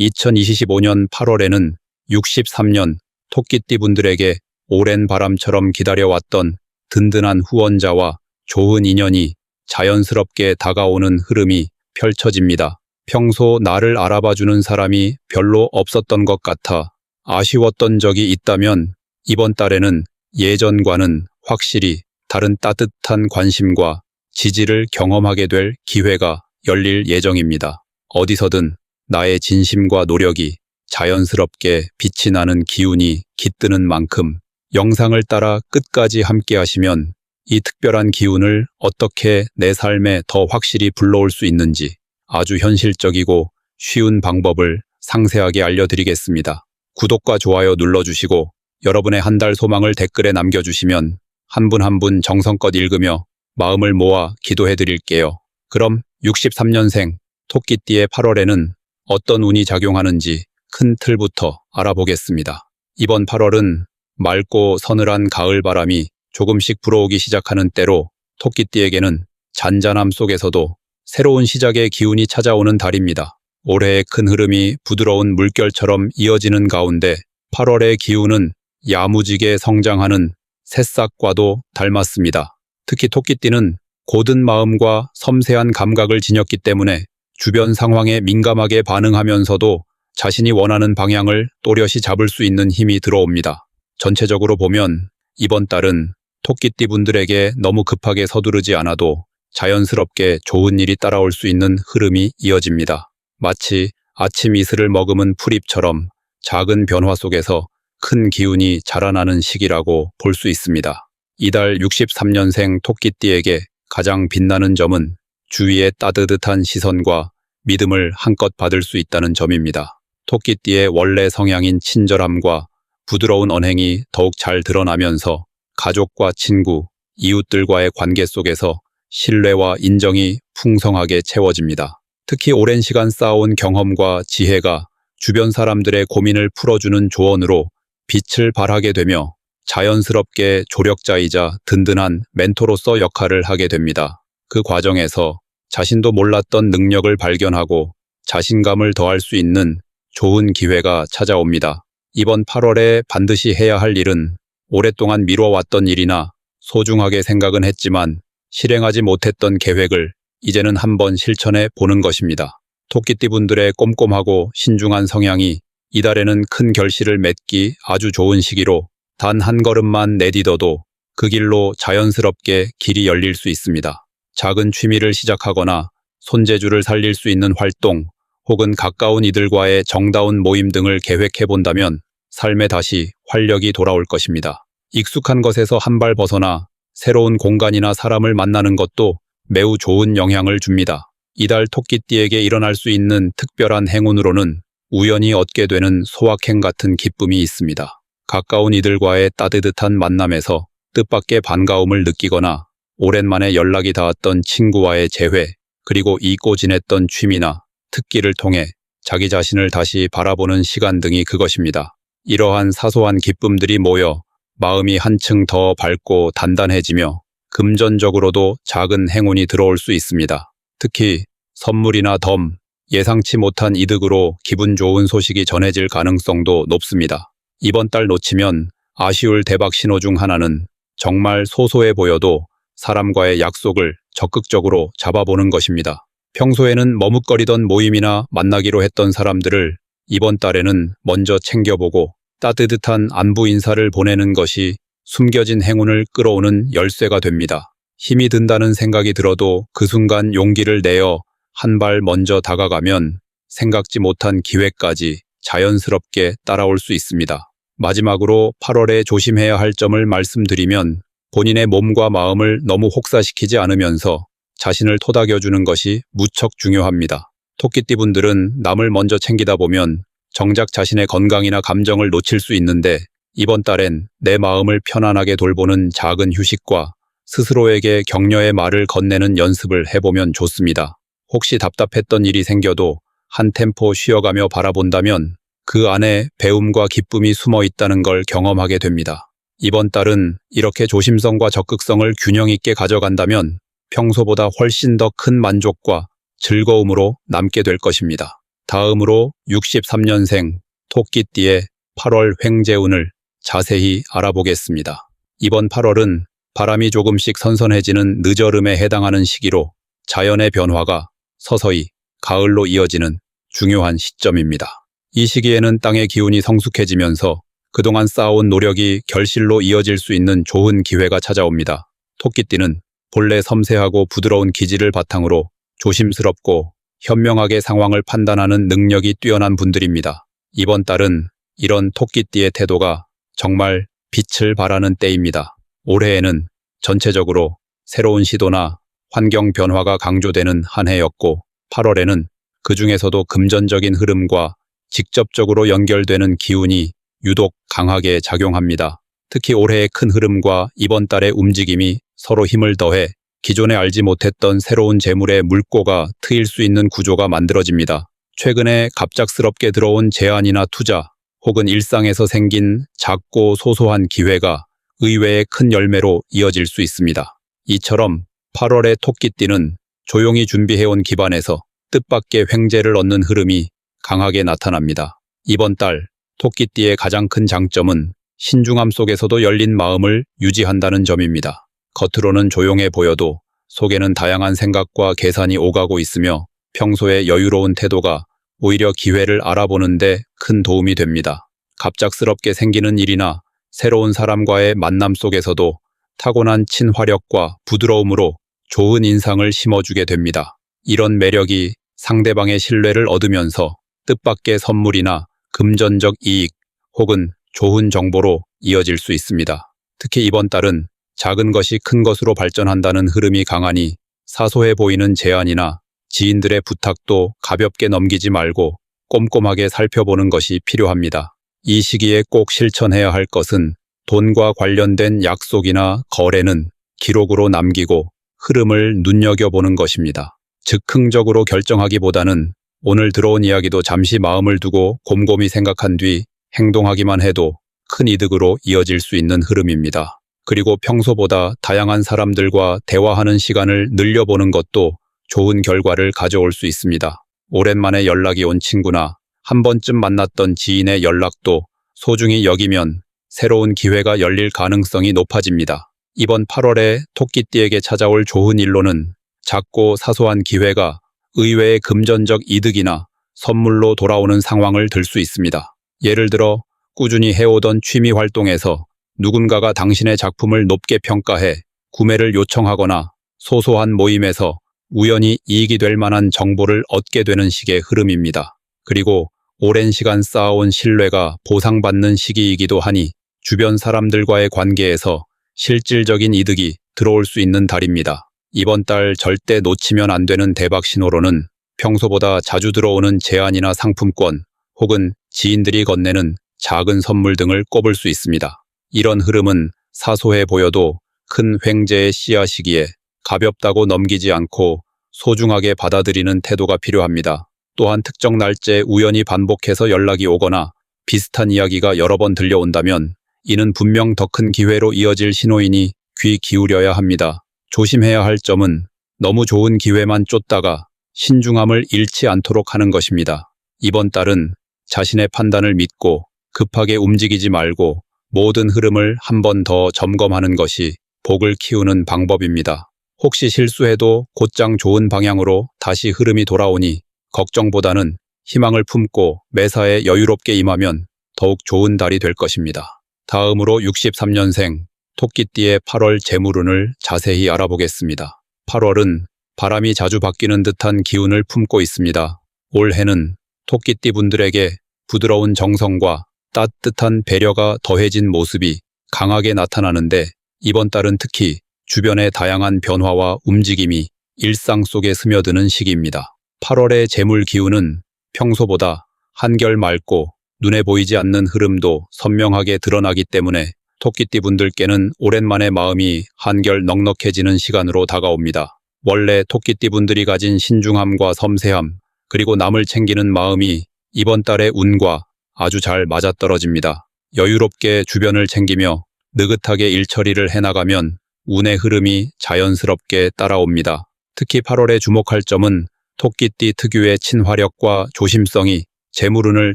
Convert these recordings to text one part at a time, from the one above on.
2025년 8월에는 63년 토끼띠 분들에게 오랜 바람처럼 기다려왔던 든든한 후원자와 좋은 인연이 자연스럽게 다가오는 흐름이 펼쳐집니다. 평소 나를 알아봐주는 사람이 별로 없었던 것 같아 아쉬웠던 적이 있다면 이번 달에는 예전과는 확실히 다른 따뜻한 관심과 지지를 경험하게 될 기회가 열릴 예정입니다. 어디서든 나의 진심과 노력이 자연스럽게 빛이 나는 기운이 깃드는 만큼 영상을 따라 끝까지 함께 하시면 이 특별한 기운을 어떻게 내 삶에 더 확실히 불러올 수 있는지 아주 현실적이고 쉬운 방법을 상세하게 알려드리겠습니다. 구독과 좋아요 눌러주시고 여러분의 한 달 소망을 댓글에 남겨주시면 한 분 한 분 정성껏 읽으며 마음을 모아 기도해 드릴게요. 그럼 63년생 토끼띠의 8월에는 어떤 운이 작용하는지 큰 틀부터 알아보겠습니다. 이번 8월은 맑고 서늘한 가을 바람이 조금씩 불어오기 시작하는 때로 토끼띠에게는 잔잔함 속에서도 새로운 시작의 기운이 찾아오는 달입니다. 올해의 큰 흐름이 부드러운 물결처럼 이어지는 가운데 8월의 기운은 야무지게 성장하는 새싹과도 닮았습니다. 특히 토끼띠는 고든 마음과 섬세한 감각을 지녔기 때문에 주변 상황에 민감하게 반응하면서도 자신이 원하는 방향을 또렷이 잡을 수 있는 힘이 들어옵니다. 전체적으로 보면 이번 달은 토끼띠 분들에게 너무 급하게 서두르지 않아도 자연스럽게 좋은 일이 따라올 수 있는 흐름이 이어집니다. 마치 아침 이슬을 머금은 풀잎처럼 작은 변화 속에서 큰 기운이 자라나는 시기라고 볼 수 있습니다. 이달 63년생 토끼띠에게 가장 빛나는 점은 주위의 따뜻한 시선과 믿음을 한껏 받을 수 있다는 점입니다. 토끼띠의 원래 성향인 친절함과 부드러운 언행이 더욱 잘 드러나면서 가족과 친구, 이웃들과의 관계 속에서 신뢰와 인정이 풍성하게 채워집니다. 특히 오랜 시간 쌓아온 경험과 지혜가 주변 사람들의 고민을 풀어주는 조언으로 빛을 발하게 되며 자연스럽게 조력자이자 든든한 멘토로서 역할을 하게 됩니다. 그 과정에서 자신도 몰랐던 능력을 발견하고 자신감을 더할 수 있는 좋은 기회가 찾아옵니다. 이번 8월에 반드시 해야 할 일은 오랫동안 미뤄왔던 일이나 소중하게 생각은 했지만 실행하지 못했던 계획을 이제는 한번 실천해 보는 것입니다. 토끼띠 분들의 꼼꼼하고 신중한 성향이 이달에는 큰 결실을 맺기 아주 좋은 시기로 단 한 걸음만 내디뎌도 그 길로 자연스럽게 길이 열릴 수 있습니다. 작은 취미를 시작하거나 손재주를 살릴 수 있는 활동 혹은 가까운 이들과의 정다운 모임 등을 계획해 본다면 삶에 다시 활력이 돌아올 것입니다. 익숙한 것에서 한 발 벗어나 새로운 공간이나 사람을 만나는 것도 매우 좋은 영향을 줍니다. 이달 토끼띠에게 일어날 수 있는 특별한 행운으로는 우연히 얻게 되는 소확행 같은 기쁨이 있습니다. 가까운 이들과의 따뜻한 만남에서 뜻밖의 반가움을 느끼거나 오랜만에 연락이 닿았던 친구와의 재회, 그리고 잊고 지냈던 취미나 특기를 통해 자기 자신을 다시 바라보는 시간 등이 그것입니다. 이러한 사소한 기쁨들이 모여 마음이 한층 더 밝고 단단해지며 금전적으로도 작은 행운이 들어올 수 있습니다. 특히 선물이나 덤, 예상치 못한 이득으로 기분 좋은 소식이 전해질 가능성도 높습니다. 이번 달 놓치면 아쉬울 대박 신호 중 하나는 정말 소소해 보여도 사람과의 약속을 적극적으로 잡아보는 것입니다. 평소에는 머뭇거리던 모임이나 만나기로 했던 사람들을 이번 달에는 먼저 챙겨보고 따뜻한 안부 인사를 보내는 것이 숨겨진 행운을 끌어오는 열쇠가 됩니다. 힘이 든다는 생각이 들어도 그 순간 용기를 내어 한 발 먼저 다가가면 생각지 못한 기회까지 자연스럽게 따라올 수 있습니다. 마지막으로 8월에 조심해야 할 점을 말씀드리면 본인의 몸과 마음을 너무 혹사시키지 않으면서 자신을 토닥여주는 것이 무척 중요합니다. 토끼띠 분들은 남을 먼저 챙기다 보면 정작 자신의 건강이나 감정을 놓칠 수 있는데 이번 달엔 내 마음을 편안하게 돌보는 작은 휴식과 스스로에게 격려의 말을 건네는 연습을 해보면 좋습니다. 혹시 답답했던 일이 생겨도 한 템포 쉬어가며 바라본다면 그 안에 배움과 기쁨이 숨어 있다는 걸 경험하게 됩니다. 이번 달은 이렇게 조심성과 적극성을 균형 있게 가져간다면 평소보다 훨씬 더 큰 만족과 즐거움으로 남게 될 것입니다. 다음으로 63년생 토끼띠의 8월 횡재운을 자세히 알아보겠습니다. 이번 8월은 바람이 조금씩 선선해지는 늦여름에 해당하는 시기로 자연의 변화가 서서히 가을로 이어지는 중요한 시점입니다. 이 시기에는 땅의 기운이 성숙해지면서 그동안 쌓아온 노력이 결실로 이어질 수 있는 좋은 기회가 찾아옵니다. 토끼띠는 본래 섬세하고 부드러운 기질을 바탕으로 조심스럽고 현명하게 상황을 판단하는 능력이 뛰어난 분들입니다. 이번 달은 이런 토끼띠의 태도가 정말 빛을 발하는 때입니다. 올해에는 전체적으로 새로운 시도나 환경 변화가 강조되는 한 해였고 8월에는 그 중에서도 금전적인 흐름과 직접적으로 연결되는 기운이 유독 강하게 작용합니다. 특히 올해의 큰 흐름과 이번 달의 움직임이 서로 힘을 더해 기존에 알지 못했던 새로운 재물의 물꼬가 트일 수 있는 구조가 만들어집니다. 최근에 갑작스럽게 들어온 제안이나 투자 혹은 일상에서 생긴 작고 소소한 기회가 의외의 큰 열매로 이어질 수 있습니다. 이처럼 8월의 토끼띠는 조용히 준비해온 기반에서 뜻밖의 횡재를 얻는 흐름이 강하게 나타납니다. 이번 달 토끼띠의 가장 큰 장점은 신중함 속에서도 열린 마음을 유지한다는 점입니다. 겉으로는 조용해 보여도 속에는 다양한 생각과 계산이 오가고 있으며 평소에 여유로운 태도가 오히려 기회를 알아보는데 큰 도움이 됩니다. 갑작스럽게 생기는 일이나 새로운 사람과의 만남 속에서도 타고난 친화력과 부드러움으로 좋은 인상을 심어주게 됩니다. 이런 매력이 상대방의 신뢰를 얻으면서 뜻밖의 선물이나 금전적 이익 혹은 좋은 정보로 이어질 수 있습니다. 특히 이번 달은 작은 것이 큰 것으로 발전한다는 흐름이 강하니 사소해 보이는 제안이나 지인들의 부탁도 가볍게 넘기지 말고 꼼꼼하게 살펴보는 것이 필요합니다. 이 시기에 꼭 실천해야 할 것은 돈과 관련된 약속이나 거래는 기록으로 남기고 흐름을 눈여겨보는 것입니다. 즉흥적으로 결정하기보다는 오늘 들어온 이야기도 잠시 마음을 두고 곰곰이 생각한 뒤 행동하기만 해도 큰 이득으로 이어질 수 있는 흐름입니다. 그리고 평소보다 다양한 사람들과 대화하는 시간을 늘려보는 것도 좋은 결과를 가져올 수 있습니다. 오랜만에 연락이 온 친구나 한 번쯤 만났던 지인의 연락도 소중히 여기면 새로운 기회가 열릴 가능성이 높아집니다. 이번 8월에 토끼띠에게 찾아올 좋은 일로는 작고 사소한 기회가 의외의 금전적 이득이나 선물로 돌아오는 상황을 들 수 있습니다. 예를 들어 꾸준히 해오던 취미 활동에서 누군가가 당신의 작품을 높게 평가해 구매를 요청하거나 소소한 모임에서 우연히 이익이 될 만한 정보를 얻게 되는 식의 흐름입니다. 그리고 오랜 시간 쌓아온 신뢰가 보상받는 시기이기도 하니 주변 사람들과의 관계에서 실질적인 이득이 들어올 수 있는 달입니다. 이번 달 절대 놓치면 안 되는 대박 신호로는 평소보다 자주 들어오는 제안이나 상품권 혹은 지인들이 건네는 작은 선물 등을 꼽을 수 있습니다. 이런 흐름은 사소해 보여도 큰 횡재의 씨앗이기에 가볍다고 넘기지 않고 소중하게 받아들이는 태도가 필요합니다. 또한 특정 날짜에 우연히 반복해서 연락이 오거나 비슷한 이야기가 여러 번 들려온다면 이는 분명 더 큰 기회로 이어질 신호이니 귀 기울여야 합니다. 조심해야 할 점은 너무 좋은 기회만 쫓다가 신중함을 잃지 않도록 하는 것입니다. 이번 달은 자신의 판단을 믿고 급하게 움직이지 말고 모든 흐름을 한 번 더 점검하는 것이 복을 키우는 방법입니다. 혹시 실수해도 곧장 좋은 방향으로 다시 흐름이 돌아오니 걱정보다는 희망을 품고 매사에 여유롭게 임하면 더욱 좋은 달이 될 것입니다. 다음으로 63년생 토끼띠의 8월 재물운을 자세히 알아보겠습니다. 8월은 바람이 자주 바뀌는 듯한 기운을 품고 있습니다. 올해는 토끼띠 분들에게 부드러운 정성과 따뜻한 배려가 더해진 모습이 강하게 나타나는데 이번 달은 특히 주변의 다양한 변화와 움직임이 일상 속에 스며드는 시기입니다. 8월의 재물 기운은 평소보다 한결 맑고 눈에 보이지 않는 흐름도 선명하게 드러나기 때문에 토끼띠 분들께는 오랜만에 마음이 한결 넉넉해지는 시간으로 다가옵니다. 원래 토끼띠 분들이 가진 신중함과 섬세함, 그리고 남을 챙기는 마음이 이번 달의 운과 아주 잘 맞아떨어집니다. 여유롭게 주변을 챙기며 느긋하게 일처리를 해나가면 운의 흐름이 자연스럽게 따라옵니다. 특히 8월에 주목할 점은 토끼띠 특유의 친화력과 조심성이 재물운을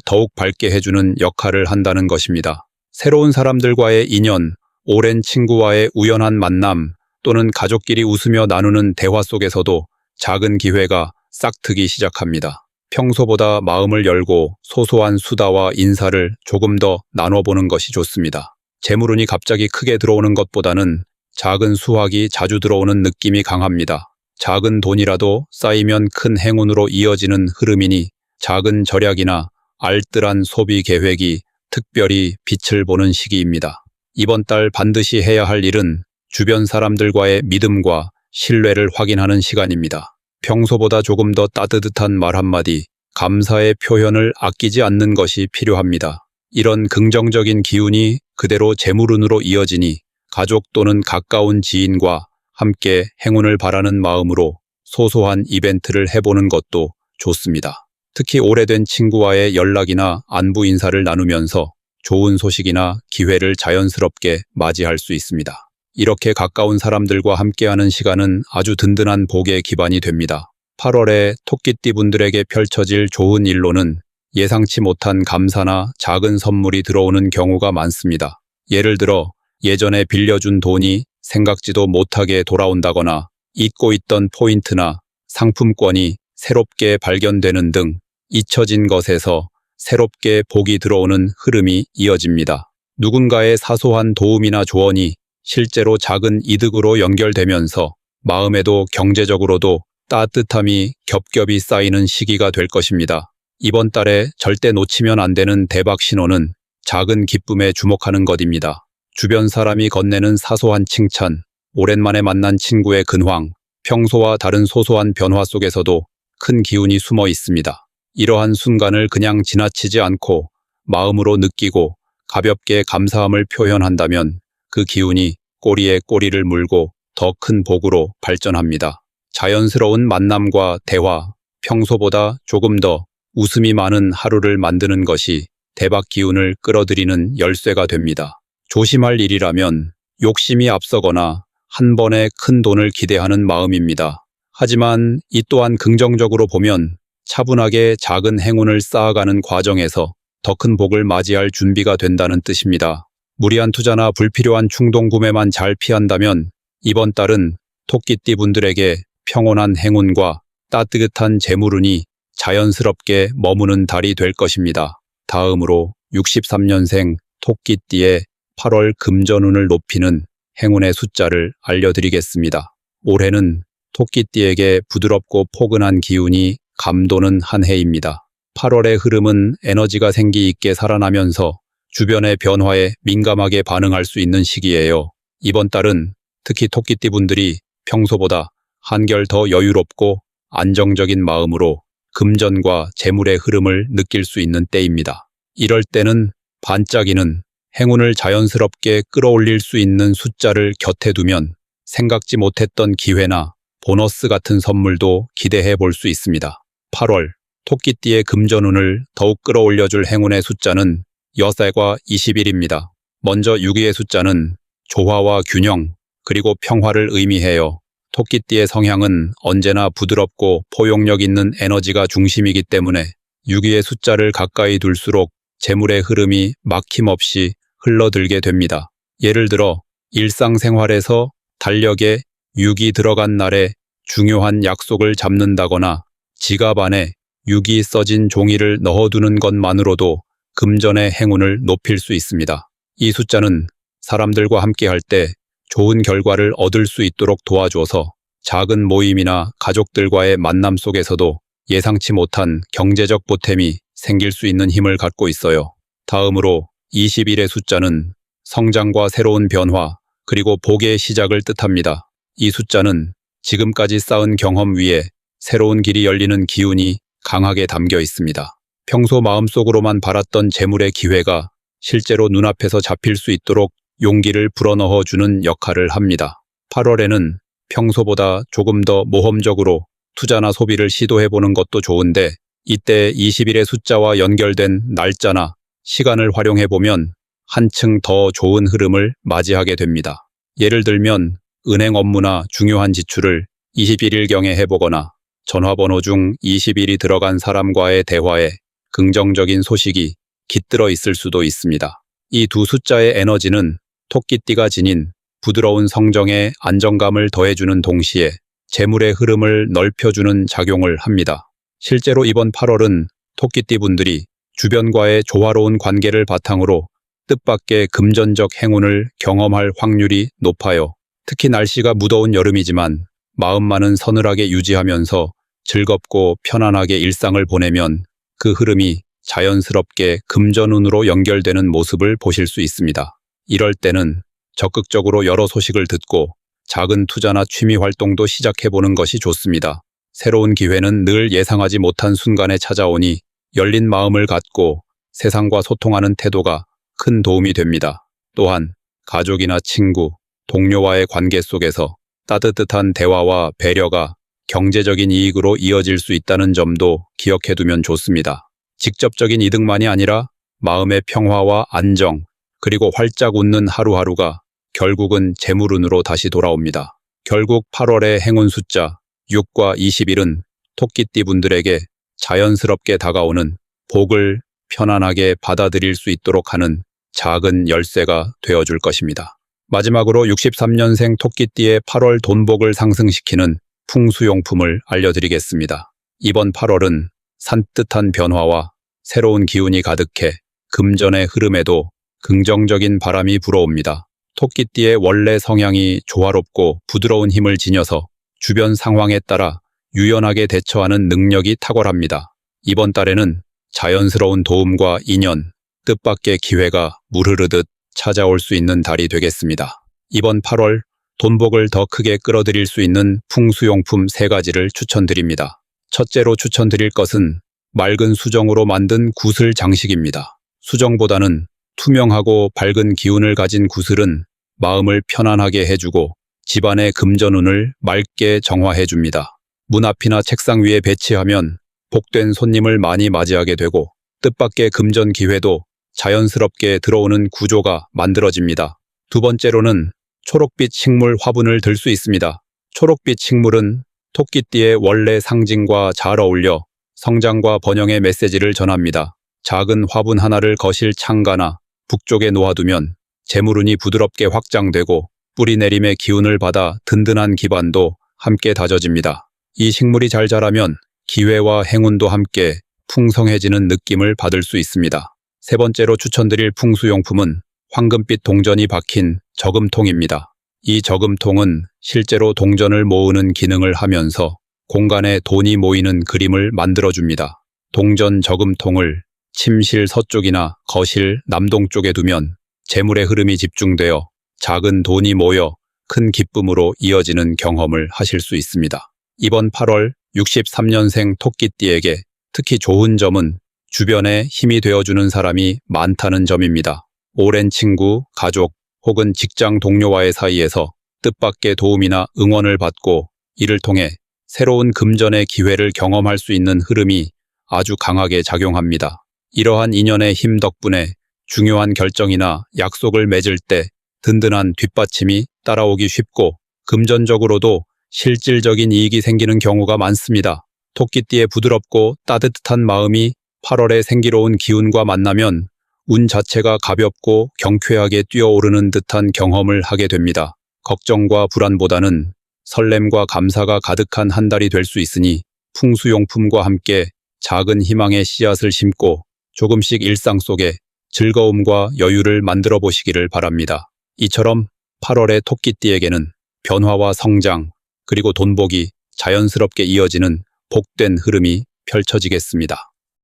더욱 밝게 해주는 역할을 한다는 것입니다. 새로운 사람들과의 인연, 오랜 친구와의 우연한 만남 또는 가족끼리 웃으며 나누는 대화 속에서도 작은 기회가 싹트기 시작합니다. 평소보다 마음을 열고 소소한 수다와 인사를 조금 더 나눠보는 것이 좋습니다. 재물운이 갑자기 크게 들어오는 것보다는 작은 수확이 자주 들어오는 느낌이 강합니다. 작은 돈이라도 쌓이면 큰 행운으로 이어지는 흐름이니 작은 절약이나 알뜰한 소비 계획이 특별히 빛을 보는 시기입니다. 이번 달 반드시 해야 할 일은 주변 사람들과의 믿음과 신뢰를 확인하는 시간입니다. 평소보다 조금 더 따뜻한 말 한마디, 감사의 표현을 아끼지 않는 것이 필요합니다. 이런 긍정적인 기운이 그대로 재물운으로 이어지니 가족 또는 가까운 지인과 함께 행운을 바라는 마음으로 소소한 이벤트를 해보는 것도 좋습니다. 특히 오래된 친구와의 연락이나 안부 인사를 나누면서 좋은 소식이나 기회를 자연스럽게 맞이할 수 있습니다. 이렇게 가까운 사람들과 함께하는 시간은 아주 든든한 복의 기반이 됩니다. 8월에 토끼띠 분들에게 펼쳐질 좋은 일로는 예상치 못한 감사나 작은 선물이 들어오는 경우가 많습니다. 예를 들어 예전에 빌려준 돈이 생각지도 못하게 돌아온다거나 잊고 있던 포인트나 상품권이 새롭게 발견되는 등 잊혀진 것에서 새롭게 복이 들어오는 흐름이 이어집니다. 누군가의 사소한 도움이나 조언이 실제로 작은 이득으로 연결되면서 마음에도 경제적으로도 따뜻함이 겹겹이 쌓이는 시기가 될 것입니다. 이번 달에 절대 놓치면 안 되는 대박 신호는 작은 기쁨에 주목하는 것입니다. 주변 사람이 건네는 사소한 칭찬, 오랜만에 만난 친구의 근황, 평소와 다른 소소한 변화 속에서도 큰 기운이 숨어 있습니다. 이러한 순간을 그냥 지나치지 않고 마음으로 느끼고 가볍게 감사함을 표현한다면 그 기운이 꼬리에 꼬리를 물고 더 큰 복으로 발전합니다. 자연스러운 만남과 대화, 평소보다 조금 더 웃음이 많은 하루를 만드는 것이 대박 기운을 끌어들이는 열쇠가 됩니다. 조심할 일이라면 욕심이 앞서거나 한 번에 큰 돈을 기대하는 마음입니다. 하지만 이 또한 긍정적으로 보면 차분하게 작은 행운을 쌓아가는 과정에서 더 큰 복을 맞이할 준비가 된다는 뜻입니다. 무리한 투자나 불필요한 충동 구매만 잘 피한다면 이번 달은 토끼띠 분들에게 평온한 행운과 따뜻한 재물운이 자연스럽게 머무는 달이 될 것입니다. 다음으로 63년생 토끼띠의 8월 금전운을 높이는 행운의 숫자를 알려드리겠습니다. 올해는 토끼띠에게 부드럽고 포근한 기운이 감도는 한 해입니다. 8월의 흐름은 에너지가 생기 있게 살아나면서 주변의 변화에 민감하게 반응할 수 있는 시기예요. 이번 달은 특히 토끼띠 분들이 평소보다 한결 더 여유롭고 안정적인 마음으로 금전과 재물의 흐름을 느낄 수 있는 때입니다. 이럴 때는 반짝이는 행운을 자연스럽게 끌어올릴 수 있는 숫자를 곁에 두면 생각지 못했던 기회나 보너스 같은 선물도 기대해 볼 수 있습니다. 8월 토끼띠의 금전운을 더욱 끌어올려줄 행운의 숫자는 여살과 20일입니다. 먼저 6위의 숫자는 조화와 균형, 그리고 평화를 의미해요. 토끼띠의 성향은 언제나 부드럽고 포용력 있는 에너지가 중심이기 때문에 6위의 숫자를 가까이 둘수록 재물의 흐름이 막힘없이 흘러들게 됩니다. 예를 들어 일상생활에서 달력에 6이 들어간 날에 중요한 약속을 잡는다거나 지갑 안에 6이 써진 종이를 넣어두는 것만으로도 금전의 행운을 높일 수 있습니다. 이 숫자는 사람들과 함께 할 때 좋은 결과를 얻을 수 있도록 도와줘서 작은 모임이나 가족들과의 만남 속에서도 예상치 못한 경제적 보탬이 생길 수 있는 힘을 갖고 있어요. 다음으로 21의 숫자는 성장과 새로운 변화, 그리고 복의 시작을 뜻합니다. 이 숫자는 지금까지 쌓은 경험 위에 새로운 길이 열리는 기운이 강하게 담겨 있습니다. 평소 마음속으로만 바랐던 재물의 기회가 실제로 눈앞에서 잡힐 수 있도록 용기를 불어넣어 주는 역할을 합니다. 8월에는 평소보다 조금 더 모험적으로 투자나 소비를 시도해 보는 것도 좋은데 이때 20일의 숫자와 연결된 날짜나 시간을 활용해 보면 한층 더 좋은 흐름을 맞이하게 됩니다. 예를 들면 은행 업무나 중요한 지출을 21일경에 해보거나 전화번호 중 20일이 들어간 사람과의 대화에 긍정적인 소식이 깃들어 있을 수도 있습니다. 이 두 숫자의 에너지는 토끼띠가 지닌 부드러운 성정에 안정감을 더해주는 동시에 재물의 흐름을 넓혀주는 작용을 합니다. 실제로 이번 8월은 토끼띠 분들이 주변과의 조화로운 관계를 바탕으로 뜻밖의 금전적 행운을 경험할 확률이 높아요. 특히 날씨가 무더운 여름이지만 마음만은 서늘하게 유지하면서 즐겁고 편안하게 일상을 보내면 그 흐름이 자연스럽게 금전운으로 연결되는 모습을 보실 수 있습니다. 이럴 때는 적극적으로 여러 소식을 듣고 작은 투자나 취미 활동도 시작해보는 것이 좋습니다. 새로운 기회는 늘 예상하지 못한 순간에 찾아오니 열린 마음을 갖고 세상과 소통하는 태도가 큰 도움이 됩니다. 또한 가족이나 친구, 동료와의 관계 속에서 따뜻한 대화와 배려가 경제적인 이익으로 이어질 수 있다는 점도 기억해두면 좋습니다. 직접적인 이득만이 아니라 마음의 평화와 안정, 그리고 활짝 웃는 하루하루가 결국은 재물운으로 다시 돌아옵니다. 결국 8월의 행운 숫자 6과 21은 토끼띠 분들에게 자연스럽게 다가오는 복을 편안하게 받아들일 수 있도록 하는 작은 열쇠가 되어줄 것입니다. 마지막으로 63년생 토끼띠의 8월 돈복을 상승시키는 풍수용품을 알려드리겠습니다. 이번 8월은 산뜻한 변화와 새로운 기운이 가득해 금전의 흐름에도 긍정적인 바람이 불어옵니다. 토끼띠의 원래 성향이 조화롭고 부드러운 힘을 지녀서 주변 상황에 따라 유연하게 대처하는 능력이 탁월합니다. 이번 달에는 자연스러운 도움과 인연, 뜻밖의 기회가 물 흐르듯 찾아올 수 있는 달이 되겠습니다. 이번 8월 돈복을 더 크게 끌어들일 수 있는 풍수용품 세 가지를 추천드립니다. 첫째로 추천드릴 것은 맑은 수정으로 만든 구슬 장식입니다. 수정보다는 투명하고 밝은 기운을 가진 구슬은 마음을 편안하게 해주고 집안의 금전운을 맑게 정화해줍니다. 문 앞이나 책상 위에 배치하면 복된 손님을 많이 맞이하게 되고 뜻밖의 금전 기회도 자연스럽게 들어오는 구조가 만들어집니다. 두 번째로는 초록빛 식물 화분을 들 수 있습니다. 초록빛 식물은 토끼띠의 원래 상징과 잘 어울려 성장과 번영의 메시지를 전합니다. 작은 화분 하나를 거실 창가나 북쪽에 놓아두면 재물운이 부드럽게 확장되고 뿌리 내림의 기운을 받아 든든한 기반도 함께 다져집니다. 이 식물이 잘 자라면 기회와 행운도 함께 풍성해지는 느낌을 받을 수 있습니다. 세 번째로 추천드릴 풍수용품은 황금빛 동전이 박힌 저금통입니다. 이 저금통은 실제로 동전을 모으는 기능을 하면서 공간에 돈이 모이는 그림을 만들어줍니다. 동전 저금통을 침실 서쪽이나 거실 남동쪽에 두면 재물의 흐름이 집중되어 작은 돈이 모여 큰 기쁨으로 이어지는 경험을 하실 수 있습니다. 이번 8월 63년생 토끼띠에게 특히 좋은 점은 주변에 힘이 되어주는 사람이 많다는 점입니다. 오랜 친구, 가족 혹은 직장 동료와의 사이에서 뜻밖의 도움이나 응원을 받고 이를 통해 새로운 금전의 기회를 경험할 수 있는 흐름이 아주 강하게 작용합니다. 이러한 인연의 힘 덕분에 중요한 결정이나 약속을 맺을 때 든든한 뒷받침이 따라오기 쉽고 금전적으로도 실질적인 이익이 생기는 경우가 많습니다. 토끼띠의 부드럽고 따뜻한 마음이 8월의 생기로운 기운과 만나면 운 자체가 가볍고 경쾌하게 뛰어오르는 듯한 경험을 하게 됩니다. 걱정과 불안보다는 설렘과 감사가 가득한 한 달이 될 수 있으니 풍수용품과 함께 작은 희망의 씨앗을 심고 조금씩 일상 속에 즐거움과 여유를 만들어 보시기를 바랍니다. 이처럼 8월의 토끼띠에게는 변화와 성장, 그리고 돈복이 자연스럽게 이어지는 복된 흐름이 펼쳐지겠습니다.